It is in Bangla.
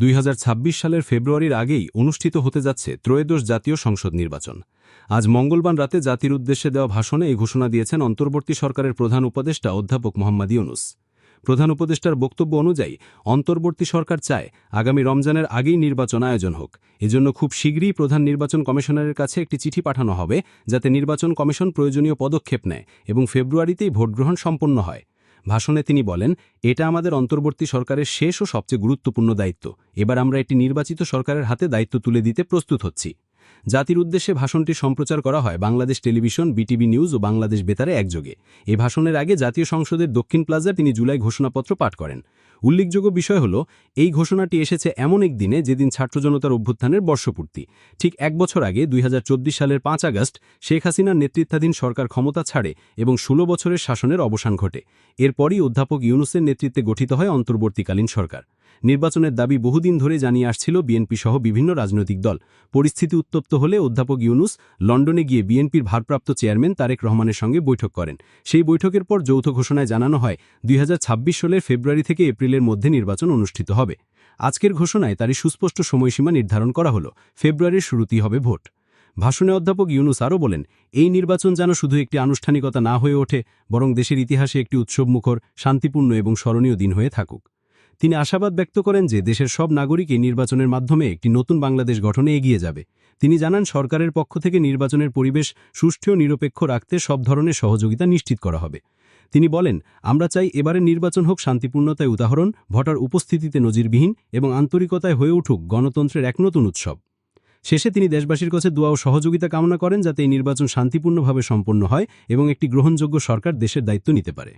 দুই হাজার ছাব্বিশ সালের ফেব্রুয়ারির আগেই অনুষ্ঠিত হতে যাচ্ছে ত্রয়োদশ জাতীয় সংসদ নির্বাচন। আজ মঙ্গলবার রাতে জাতির উদ্দেশ্যে দেওয়া ভাষণে এই ঘোষণা দিয়েছেন অন্তর্বর্তী সরকারের প্রধান উপদেষ্টা অধ্যাপক মোহাম্মদ ইউনুস। প্রধান উপদেষ্টার বক্তব্য অনুযায়ী, অন্তর্বর্তী সরকার চায় আগামী রমজানের আগেই নির্বাচন আয়োজন হোক। এজন্য খুব শীঘ্রই প্রধান নির্বাচন কমিশনারের কাছে একটি চিঠি পাঠানো হবে, যাতে নির্বাচন কমিশন প্রয়োজনীয় পদক্ষেপ নেয় এবং ফেব্রুয়ারিতেই ভোটগ্রহণ সম্পন্ন হয়। ভাষণে তিনি বলেন, এটা আমাদের অন্তর্বর্তী সরকারের শেষ ও সবচেয়ে গুরুত্বপূর্ণ দায়িত্ব। এবার আমরা একটি নির্বাচিত সরকারের হাতে দায়িত্ব তুলে দিতে প্রস্তুত হচ্ছি। জাতির উদ্দেশ্যে ভাষণটি সম্প্রচার করা হয় বাংলাদেশ টেলিভিশন, বিটিভি নিউজ ও বাংলাদেশ বেতারে একযোগে। এ ভাষণের আগে জাতীয় সংসদের দক্ষিণ প্লাজা তিনি জুলাই ঘোষণাপত্র পাঠ করেন। উল্লেখযোগ্য বিষয় হল, এই ঘোষণাটি এসেছে এমন এক দিনে যেদিন ছাত্র জনতার অভ্যুত্থানের বর্ষপূর্তি। ঠিক এক বছর আগে দুই হাজার চব্বিশ সালের পাঁচ আগস্ট শেখ হাসিনার নেতৃত্বাধীন সরকার ক্ষমতা ছাড়ে এবং ষোলো বছরের শাসনের অবসান ঘটে। এরপরই অধ্যাপক ইউনুসের নেতৃত্বে গঠিত হয় অন্তর্বর্তীকালীন সরকার। নির্বাচনের দাবি বহুদিন ধরে জানিয়ে আসছিল বিএনপি সহ বিভিন্ন রাজনৈতিক দল। পরিস্থিতি উত্তপ্ত হলে অধ্যাপক ইউনুস লন্ডনে গিয়ে বিএনপির ভারপ্রাপ্ত চেয়ারম্যান তারেক রহমানের সঙ্গে বৈঠক করেন। সেই বৈঠকের পর যৌথ ঘোষণায় জানানো হয়, দুই হাজার ছাব্বিশ সালের ফেব্রুয়ারি থেকে এপ্রিলের মধ্যে নির্বাচন অনুষ্ঠিত হবে। আজকের ঘোষণায় তারই সুস্পষ্ট সময়সীমা নির্ধারণ করা হল। ফেব্রুয়ারির শুরুতেই হবে ভোট। ভাষণে অধ্যাপক ইউনুস আরও বলেন, এই নির্বাচন যেন শুধু একটি আনুষ্ঠানিকতা না হয়ে ওঠে, বরং দেশের ইতিহাসে একটি উৎসবমুখর, শান্তিপূর্ণ এবং স্মরণীয় দিন হয়ে থাকুক। তিনি আশাবাদ ব্যক্ত করেন যে দেশের সব নাগরিকই নির্বাচনের মাধ্যমে একটি নতুন বাংলাদেশ গঠনে এগিয়ে যাবে। তিনি জানান, সরকারের পক্ষ থেকে নির্বাচনের পরিবেশ সুষ্ঠু ও নিরপেক্ষ রাখতে সব ধরনের সহযোগিতা নিশ্চিত করা হবে। তিনি বলেন, আমরা চাই এবারের নির্বাচন হোক শান্তিপূর্ণতায় উদাহরণ, ভোটার উপস্থিতিতে নজিরবিহীন এবং আন্তরিকতায় হয়ে উঠুক গণতন্ত্রের এক নতুন উৎসব। শেষে তিনি দেশবাসীর কাছে দোয়া ও সহযোগিতা কামনা করেন যাতে এই নির্বাচন শান্তিপূর্ণভাবে সম্পন্ন হয় এবং একটি গ্রহণযোগ্য সরকার দেশের দায়িত্ব নিতে পারে।